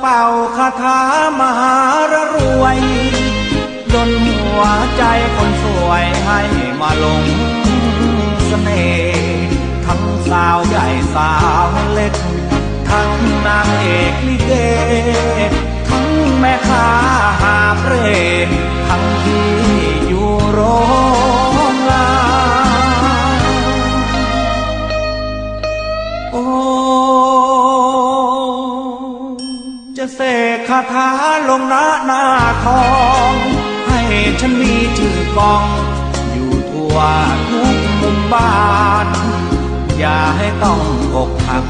เป่าคาถามหารรวยดนหัวใจคนสวยให้มาหลงเสน่ห์ทั้งสาวใหญ่สาวเล็ก ทั้งนางเอกลิเก ทั้งแม่ค้า คาถาลงหน้าหน้าทอง ให้ฉันมีชื่อกอง อยู่ทั่วทุกมุมบ้าน อย่าให้ต้องอกหัก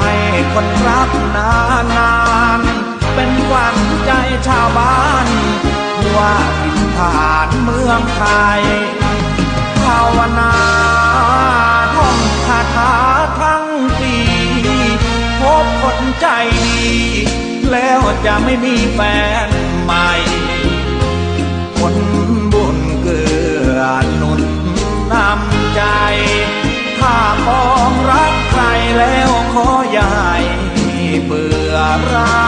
ให้คนรักนานนานเป็นขวัญใจชาวบ้านทั่วทินฐานเมืองไทยภาวนา แล้วจะไม่มีแฟนใหม่คนบุญเกื้อหนุนนำใจ ถ้ามองรักใครแล้วขออย่าให้เบื่อเรา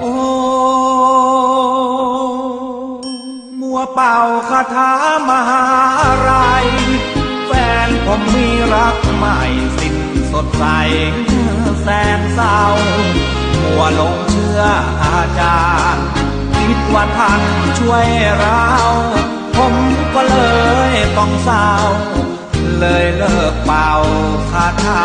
โอ้มัวเป่าคาถามหา ดใสแสนเศร้ามัวลงเชื่ออาจารย์ คิดว่าท่านช่วยเรา ผมก็เลยต้องเศร้า เลยเลิกเป่าคาถา